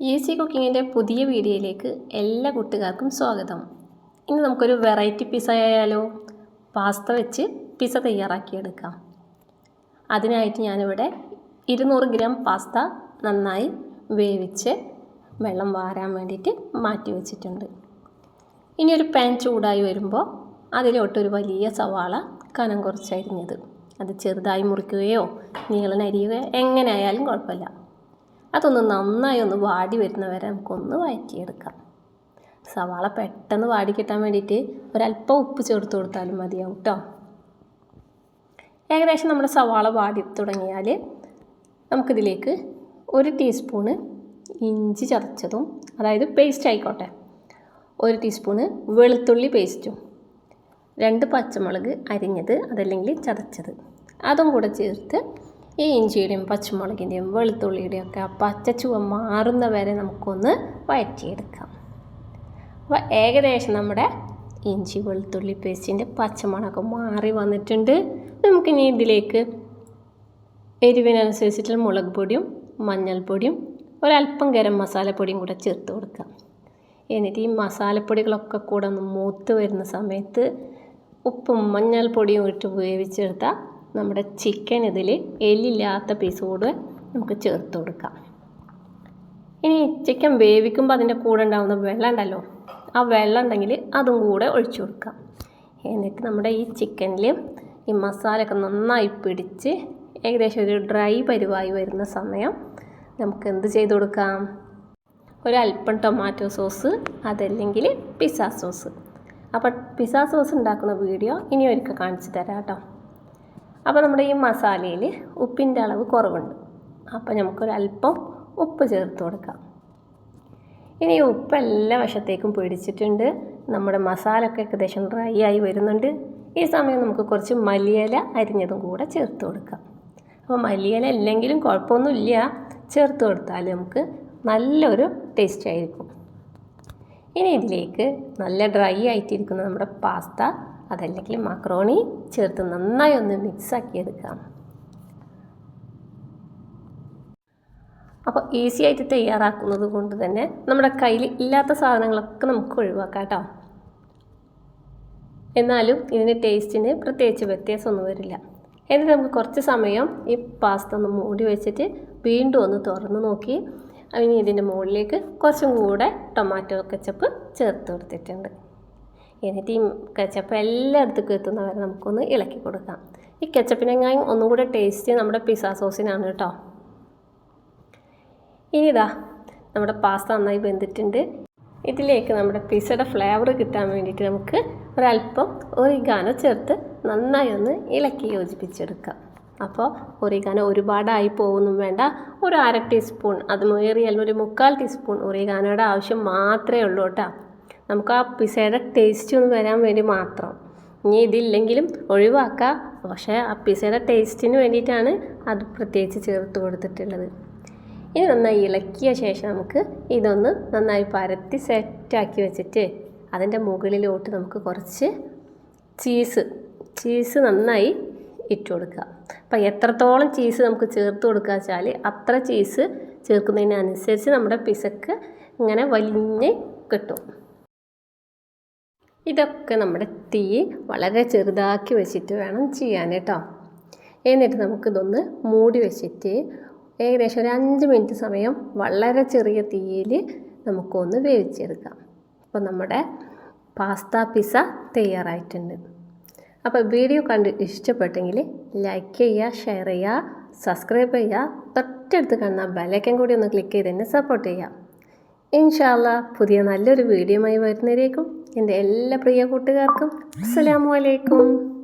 Easy കുക്കിങ്ങിന്റെ പുതിയ വീഡിയോയിലേക്ക് എല്ലാ കൂട്ടുകാർക്കും സ്വാഗതം. ഇന്ന് നമുക്കൊരു വെറൈറ്റി പിസ്സ ആയാലോ? പാസ്ത വെച്ച് പിസ്സ തയ്യാറാക്കിയെടുക്കാം. അതിനായിട്ട് ഞാനിവിടെ ഇരുന്നൂറ് ഗ്രാം പാസ്ത നന്നായി വേവിച്ച് വെള്ളം വാരാൻ വേണ്ടിയിട്ട് മാറ്റി വെച്ചിട്ടുണ്ട്. ഇനി ഒരു പാൻ ചൂടായി വരുമ്പോൾ അതിലോട്ടൊരു വലിയ സവാള കനം കുറച്ചരിഞ്ഞത്. അത് ചെറുതായി മുറിക്കുകയോ നീളനരിയുകയോ എങ്ങനെ ആയാലും കുഴപ്പമില്ല. അതൊന്ന് നന്നായി ഒന്ന് വാടി വരുന്നവരെ നമുക്കൊന്ന് വഴറ്റിയെടുക്കാം സവാള പെട്ടെന്ന് വാടി കിട്ടാൻ വേണ്ടിയിട്ട് ഒരല്പം ഉപ്പ് ചേർത്ത് കൊടുത്താലും മതിയാവും കേട്ടോ ഏകദേശം നമ്മുടെ സവാള വാടി തുടങ്ങിയാൽ നമുക്കിതിലേക്ക് ഒരു ടീസ്പൂണ് ഇഞ്ചി ചതച്ചതും അതായത് പേസ്റ്റ് ആയിക്കോട്ടെ ഒരു ടീസ്പൂണ് വെളുത്തുള്ളി പേസ്റ്റും രണ്ട് പച്ചമുളക് അരിഞ്ഞത് അതല്ലെങ്കിൽ ചതച്ചത്. അതും കൂടെ ചേർത്ത് ഈ ഇഞ്ചിയുടെയും പച്ചമുളകിന്റെയും വെളുത്തുള്ളിയുടെയും ഒക്കെ ആ പച്ച ചുവ മാറുന്ന വരെ നമുക്കൊന്ന് വഴറ്റിയെടുക്കാം. അപ്പോൾ ഏകദേശം നമ്മുടെ ഇഞ്ചി വെളുത്തുള്ളി പേസ്റ്റിന്റെ പച്ചമണമൊക്കെ മാറി വന്നിട്ടുണ്ട്. നമുക്കിനി ഇതിലേക്ക് എരിവിനനുസരിച്ചിട്ടുള്ള മുളക് പൊടിയും മഞ്ഞൾപ്പൊടിയും ഒരല്പം ഗരം മസാലപ്പൊടിയും കൂടെ ചേർത്ത് കൊടുക്കാം. എന്നിട്ട് ഈ മസാലപ്പൊടികളൊക്കെ കൂടെ ഒന്ന് മൂത്ത് വരുന്ന സമയത്ത് ഉപ്പും മഞ്ഞൾപ്പൊടിയും ഇട്ട് വേവിച്ചെടുത്താൽ നമ്മുടെ ചിക്കൻ ഇതിൽ എല്ലില്ലാത്ത പീസ് കൂടെ നമുക്ക് ചേർത്ത് കൊടുക്കാം. ഇനി ചിക്കൻ വേവിക്കുമ്പോൾ അതിന്റെ കൂടെ ഉണ്ടാകുന്ന വെള്ളം ഉണ്ടല്ലോ ആ വെള്ളം ഉണ്ടെങ്കിൽ അതും കൂടെ ഒഴിച്ചു കൊടുക്കാം. എന്നിട്ട് നമ്മുടെ ഈ ചിക്കനിൽ ഈ മസാലയൊക്കെ നന്നായി പിടിച്ച് ഏകദേശം ഒരു ഡ്രൈ പരിവായി വരുന്ന സമയം നമുക്ക് എന്ത് ചെയ്ത് കൊടുക്കാം? ഒരല്പം ടൊമാറ്റോ സോസ് അതല്ലെങ്കിൽ പിസ്സ സോസ് അപ്പോൾ പിസ്സ സോസ് ഉണ്ടാക്കുന്ന വീഡിയോ ഇനി ഒരിക്കൽ കാണിച്ചു തരാം കേട്ടോ. അപ്പോൾ നമ്മുടെ ഈ മസാലയിൽ ഉപ്പിന്റെ അളവ് കുറവുണ്ട്. അപ്പോൾ നമുക്കൊരല്പം ഉപ്പ് ചേർത്ത് കൊടുക്കാം. ഇനി ഉപ്പ് എല്ലാ വശത്തേക്കും പിടിച്ചിട്ടുണ്ട്. നമ്മുടെ മസാല ഒക്കെ ഏകദേശം ഡ്രൈ ആയി വരുന്നുണ്ട്. ഈ സമയം നമുക്ക് കുറച്ച് മല്ലിയില അരിഞ്ഞതും കൂടെ ചേർത്ത് കൊടുക്കാം. അപ്പോൾ മല്ലിയില ഇല്ലെങ്കിലും കുഴപ്പമൊന്നുമില്ല. ചേർത്ത് കൊടുത്താൽ നമുക്ക് നല്ലൊരു ടേസ്റ്റ് ആയിരിക്കും. ഇനി ഇതിലേക്ക് നല്ല ഡ്രൈ ആയിട്ടിരിക്കുന്ന നമ്മുടെ പാസ്ത അതല്ലെങ്കിൽ മക്രോണി ചേർത്ത് നന്നായി ഒന്ന് മിക്സ് ആക്കി എടുക്കാം. അപ്പോൾ ഈസി ആയിട്ട് തയ്യാറാക്കുന്നത് കൊണ്ട് തന്നെ നമ്മുടെ കയ്യിൽ ഇല്ലാത്ത സാധനങ്ങളൊക്കെ നമുക്ക് ഒഴിവാക്കാം കേട്ടോ. എന്നാലും ഇതിന്റെ ടേസ്റ്റിന് പ്രത്യേകിച്ച് വ്യത്യാസമൊന്നും വരില്ല. എന്നിട്ട് നമുക്ക് കുറച്ച് സമയം ഈ പാസ്ത ഒന്ന് മൂടി വെച്ചിട്ട് വീണ്ടും ഒന്ന് തുറന്ന് നോക്കി. ഇനി ഇതിന്റെ മുകളിലേക്ക് കുറച്ചും കൂടെ ടൊമാറ്റോ കെച്ചപ്പ് ചേർത്ത് കൊടുത്തിട്ടുണ്ട്. എന്നിട്ട് ഈ കെച്ചപ്പ് എല്ലായിടത്തേക്കും എത്തുന്നവരെ നമുക്കൊന്ന് ഇളക്കി കൊടുക്കാം. ഈ കെച്ചപ്പിനെങ്ങായും ഒന്നും കൂടെ ടേസ്റ്റ് നമ്മുടെ പിസ്സ സോസിനാണ് കേട്ടോ. ഇനി ഇതാ നമ്മുടെ പാസ്ത നന്നായി വെന്തിട്ടുണ്ട്. ഇതിലേക്ക് നമ്മുടെ പിസ്സയുടെ ഫ്ലേവർ കിട്ടാൻ വേണ്ടിയിട്ട് നമുക്ക് ഒരല്പം ഒറിഗാനോ ചേർത്ത് നന്നായി ഒന്ന് ഇളക്കി യോജിപ്പിച്ചെടുക്കാം. അപ്പോൾ ഒറിഗാനോ ഒരുപാടായി പോകുന്നും വേണ്ട. ഒരു അര ടീസ്പൂൺ അത് മേറിയാലും ഒരു മുക്കാൽ ടീസ്പൂൺ ഒറിഗാനോയുടെ ആവശ്യം മാത്രമേ ഉള്ളൂ കേട്ടോ. നമുക്ക് ആ പിസയുടെ ടേസ്റ്റ് ഒന്ന് വരാൻ വേണ്ടി മാത്രം. ഇനി ഇതില്ലെങ്കിലും ഒഴിവാക്കാം. പക്ഷേ ആ പിസയുടെ ടേസ്റ്റിന് വേണ്ടിയിട്ടാണ് അത് പ്രത്യേകിച്ച് ചേർത്ത് കൊടുത്തിട്ടുള്ളത്. ഇനി നന്നായി ഇളക്കിയ ശേഷം നമുക്ക് ഇതൊന്ന് നന്നായി പരത്തി സെറ്റാക്കി വെച്ചിട്ട് അതിന്റെ മുകളിലോട്ട് നമുക്ക് കുറച്ച് ചീസ് ചീസ് നന്നായി ഇട്ട് കൊടുക്കുക. അപ്പം എത്രത്തോളം ചീസ് നമുക്ക് ചേർത്ത് കൊടുക്കുക വെച്ചാൽ അത്ര ചീസ് ചേർക്കുന്നതിനനുസരിച്ച് നമ്മുടെ പിസക്ക് ഇങ്ങനെ വലിഞ്ഞ് കിട്ടും. ഇതൊക്കെ നമ്മുടെ തീ വളരെ ചെറുതാക്കി വെച്ചിട്ട് വേണം ചെയ്യാൻ കേട്ടോ. എന്നിട്ട് നമുക്കിതൊന്ന് മൂടി വെച്ചിട്ട് ഏകദേശം ഒരു അഞ്ച് മിനിറ്റ് സമയം വളരെ ചെറിയ തീയിൽ നമുക്കൊന്ന് വേവിച്ചെടുക്കാം. അപ്പോൾ നമ്മുടെ പാസ്ത പിസ്സ തയ്യാറായിട്ടുണ്ട്. അപ്പോൾ വീഡിയോ കണ്ട് ഇഷ്ടപ്പെട്ടെങ്കിൽ ലൈക്ക് ചെയ്യുക ഷെയർ ചെയ്യുക സബ്സ്ക്രൈബ് ചെയ്യുക തൊട്ടടുത്ത് കാണുന്ന ബെലൈക്കൻ കൂടി ഒന്ന് ക്ലിക്ക് ചെയ്ത് തന്നെ സപ്പോർട്ട് ചെയ്യുക. ഇൻഷാല്ല പുതിയ നല്ലൊരു വീഡിയോയുമായി വരുന്നതിലേക്കും എന്റെ എല്ലാ പ്രിയ കൂട്ടുകാർക്കും അസ്സലാമു അലൈക്കും.